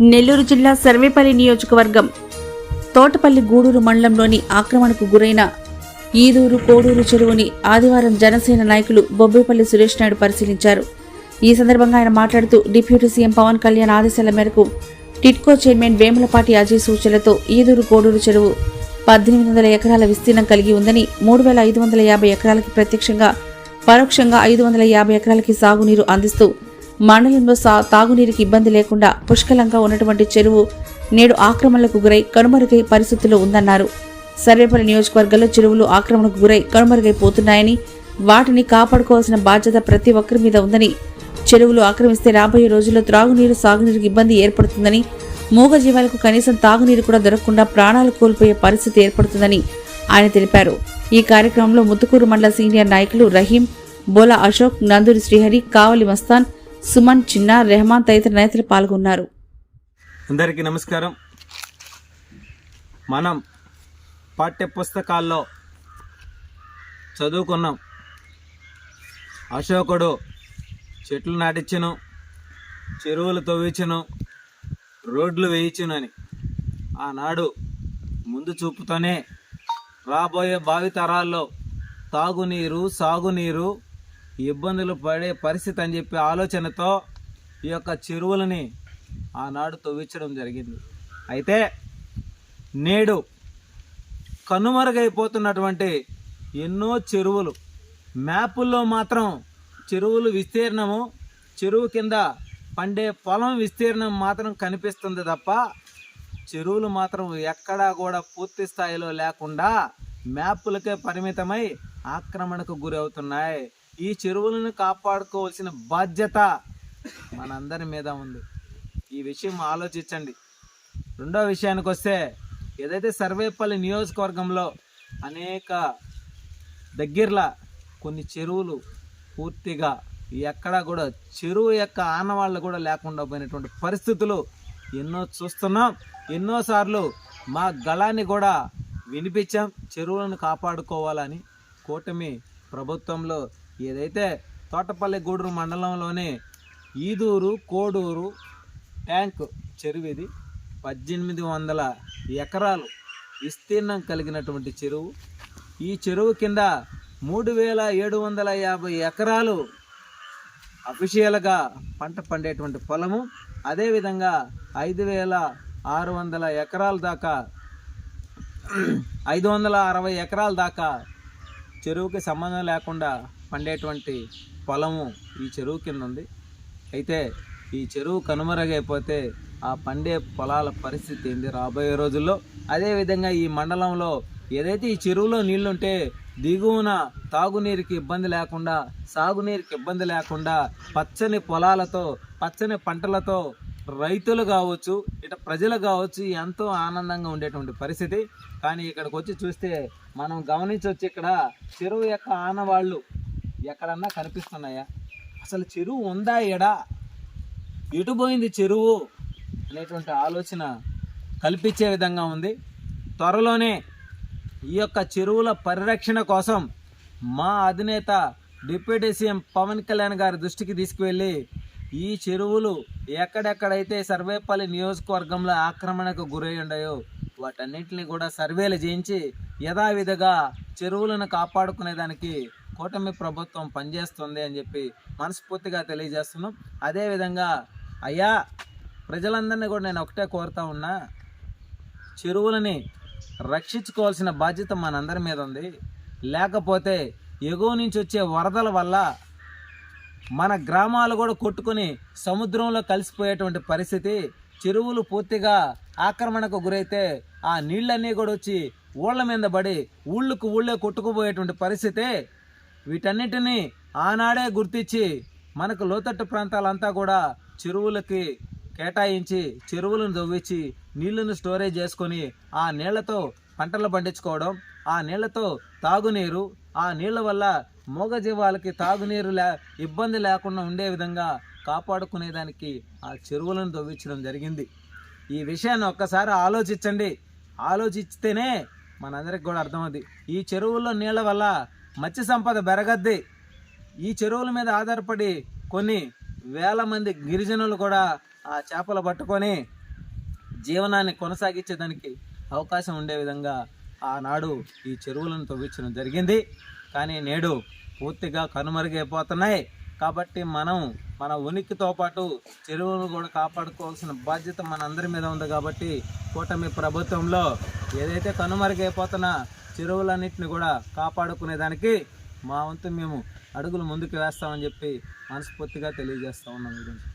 నెల్లూరు జిల్లా సర్వేపల్లి నియోజకవర్గం తోటపల్లి గూడూరు మండలంలోని ఆక్రమణకు గురైన ఈదూరు కోడూరు చెరువుని ఆదివారం జనసేన నాయకులు బొబ్బేపల్లి సురేష్ నాయుడు పరిశీలించారు. ఈ సందర్భంగా ఆయన మాట్లాడుతూ డిప్యూటీ సీఎం పవన్ కళ్యాణ్ ఆదేశాల మేరకు టిట్కో చైర్మన్ వేములపాటి అజయ్ సూచనలతో ఈదూరు కోడూరు చెరువు పద్దెనిమిది వందల ఎకరాల విస్తీర్ణం కలిగి ఉందని మూడు వేల ఐదు వందల యాభై ఎకరాలకి ప్రత్యక్షంగా పరోక్షంగా ఐదు వందల యాభై ఎకరాలకి సాగునీరు అందిస్తూ మండలంలో సా తాగునీరుకి ఇబ్బంది లేకుండా పుష్కలంగా ఉన్నటువంటి చెరువు నేడు ఆక్రమణలకు గురై కనుమరుగై పరిస్థితుల్లో ఉందన్నారు. సర్వేపల్లి నియోజకవర్గంలో చెరువులు ఆక్రమణకు గురై కనుమరుగైపోతున్నాయని వాటిని కాపాడుకోవాల్సిన బాధ్యత ప్రతి ఒక్కరి మీద ఉందని చెరువులు ఆక్రమిస్తే రాబోయే రోజుల్లో త్రాగునీరు సాగునీరుకి ఇబ్బంది ఏర్పడుతుందని మూగజీవాలకు కనీసం తాగునీరు కూడా దొరకకుండా ప్రాణాలు కోల్పోయే పరిస్థితి ఏర్పడుతుందని ఆయన తెలిపారు. ఈ కార్యక్రమంలో ముత్తుకూరు మండల సీనియర్ నాయకులు రహీం బోలా అశోక్ నందూరి శ్రీహరి కావలి మస్తాన్ సుమన్ చిన్న రెహమాన్ తదితర నేతలు పాల్గొన్నారు. అందరికీ నమస్కారం. మనం పాఠ్య పుస్తకాల్లో చదువుకున్నాం. అశోకుడు చెట్లు నాటించను చెరువులు తవ్వించను రోడ్లు వేయించను అని. ఆనాడు ముందు చూపుతోనే రాబోయే భావితరాల్లో తాగునీరు సాగునీరు ఇబ్బందులు పడే పరిస్థితి అని చెప్పి ఆలోచనతో ఈ యొక్క చెరువులని ఆనాడు తవ్వించడం జరిగింది. అయితే నేడు కనుమరుగైపోతున్నటువంటి ఎన్నో చెరువులు మ్యాపుల్లో మాత్రం చెరువులు విస్తీర్ణము చెరువు కింద పండే పొలం విస్తీర్ణం మాత్రం కనిపిస్తుంది తప్ప చెరువులు మాత్రం ఎక్కడా కూడా పూర్తి స్థాయిలో లేకుండా మ్యాపులకే పరిమితమై ఆక్రమణకు గురవుతున్నాయి. ఈ చెరువులను కాపాడుకోవాల్సిన బాధ్యత మనందరి మీద ఉంది. ఈ విషయం ఆలోచించండి. రెండో విషయానికి వస్తే ఏదైతే సర్వేపల్లి నియోజకవర్గంలో అనేక దగ్గరలో కొన్ని చెరువులు పూర్తిగా ఎక్కడా కూడా చెరువు యొక్క ఆనవాళ్ళు కూడా లేకుండా పోయినటువంటి పరిస్థితులు ఎన్నో చూస్తున్నాం. ఎన్నోసార్లు మా గళాన్ని కూడా వినిపించాం. చెరువులను కాపాడుకోవాలని కూటమి ప్రభుత్వంలో ఏదైతే తోటపల్లి గూడూరు మండలంలోని ఈదూరు కోడూరు ట్యాంక్ చెరువుది పద్దెనిమిది వందల ఎకరాలు విస్తీర్ణం కలిగినటువంటి చెరువు. ఈ చెరువు కింద మూడు వేల ఏడు వందల యాభై ఎకరాలు అఫిషియల్గా పంట పండేటువంటి పొలము. అదేవిధంగా ఐదు వేల ఆరు వందల ఎకరాల దాకా ఐదు వందల అరవై ఎకరాల దాకా చెరువుకి సంబంధం లేకుండా పండేటువంటి పొలము ఈ చెరువు కింద ఉంది అయితే ఈ చెరువు కనుమరుగైపోతే ఆ పండే పొలాల పరిస్థితి ఏంది? రాబోయే రోజుల్లో అదేవిధంగా ఈ మండలంలో ఏదైతే ఈ చెరువులో నీళ్ళుంటే దిగువన తాగునీరుకి ఇబ్బంది లేకుండా సాగునీరుకి ఇబ్బంది లేకుండా పచ్చని పొలాలతో పచ్చని పంటలతో రైతులు కావచ్చు ఇట ప్రజలు కావచ్చు ఎంతో ఆనందంగా ఉండేటువంటి పరిస్థితి. కానీ ఇక్కడికి వచ్చి చూస్తే మనం గమనించవచ్చు ఇక్కడ చెరువు యొక్క ఆనవాళ్ళు ఎక్కడన్నా కనిపిస్తున్నాయా? అసలు చెరువు ఉందా ఎడా ఎటు పోయింది చెరువు? అనేటువంటి ఆలోచన కల్పించే విధంగా ఉంది. త్వరలోనే ఈ యొక్క చెరువుల పరిరక్షణ కోసం మా అధినేత డిప్యూటీ సీఎం పవన్ కళ్యాణ్ గారి దృష్టికి తీసుకువెళ్ళి ఈ చెరువులు ఎక్కడెక్కడైతే సర్వేపల్లి నియోజకవర్గంలో ఆక్రమణకు గురై ఉన్నాయో వాటన్నింటినీ కూడా సర్వేలు చేయించి యథావిధిగా చెరువులను కాపాడుకునేదానికి కూటమి ప్రభుత్వం పనిచేస్తుంది అని చెప్పి మనస్ఫూర్తిగా తెలియజేస్తున్నాం. అదేవిధంగా అయ్యా ప్రజలందరినీ కూడా నేను ఒకటే కోరుతా ఉన్నా చెరువులని రక్షించుకోవాల్సిన బాధ్యత మనందరి మీద ఉంది. లేకపోతే ఎగువ నుంచి వచ్చే వరదల వల్ల మన గ్రామాలు కూడా కొట్టుకొని సముద్రంలో కలిసిపోయేటువంటి పరిస్థితి చెరువులు పూర్తిగా ఆక్రమణకు గురైతే ఆ నీళ్ళన్నీ కూడా వచ్చి ఊళ్ళ మీద పడి ఊళ్ళకు ఊళ్ళే కొట్టుకుపోయేటువంటి పరిస్థితి వీటన్నిటినీ ఆనాడే గుర్తించి మనకు లోతట్టు ప్రాంతాలంతా కూడా చెరువులకి కేటాయించి చెరువులను తవ్వించి నీళ్ళను స్టోరేజ్ చేసుకొని ఆ నీళ్ళతో పంటలు పండించుకోవడం ఆ నీళ్ళతో తాగునీరు ఆ నీళ్ళ వల్ల మూగజీవాలకి తాగునీరు లే ఇబ్బంది లేకుండా ఉండే విధంగా కాపాడుకునేదానికి ఆ చెరువులను తవ్వించడం జరిగింది. ఈ విషయాన్ని ఒక్కసారి ఆలోచించండి. ఆలోచిస్తేనే మనందరికి కూడా అర్థమవుద్ది. ఈ చెరువుల్లో నీళ్ళ వల్ల మత్స్య సంపద పెరగద్ది ఈ చెరువుల మీద ఆధారపడి కొన్ని వేల మంది గిరిజనులు కూడా ఆ చేపలు పట్టుకొని జీవనాన్ని కొనసాగించేదానికి అవకాశం ఉండే విధంగా ఆనాడు ఈ చెరువులను తవ్వించడం జరిగింది. కానీ నేడు పూర్తిగా కనుమరుగైపోతున్నాయి. కాబట్టి మనం మన ఉనికితో పాటు చెరువులను కూడా కాపాడుకోవాల్సిన బాధ్యత మనందరి మీద ఉంది. కాబట్టి కూటమి ప్రభుత్వంలో ఏదైతే కనుమరుగైపోతున్న చెరువులన్నింటిని కూడా కాపాడుకునేదానికి మా వంతు మేము అడుగులు ముందుకు వేస్తామని చెప్పి మనస్ఫూర్తిగా తెలియజేస్తా ఉన్నాం ఈరోజు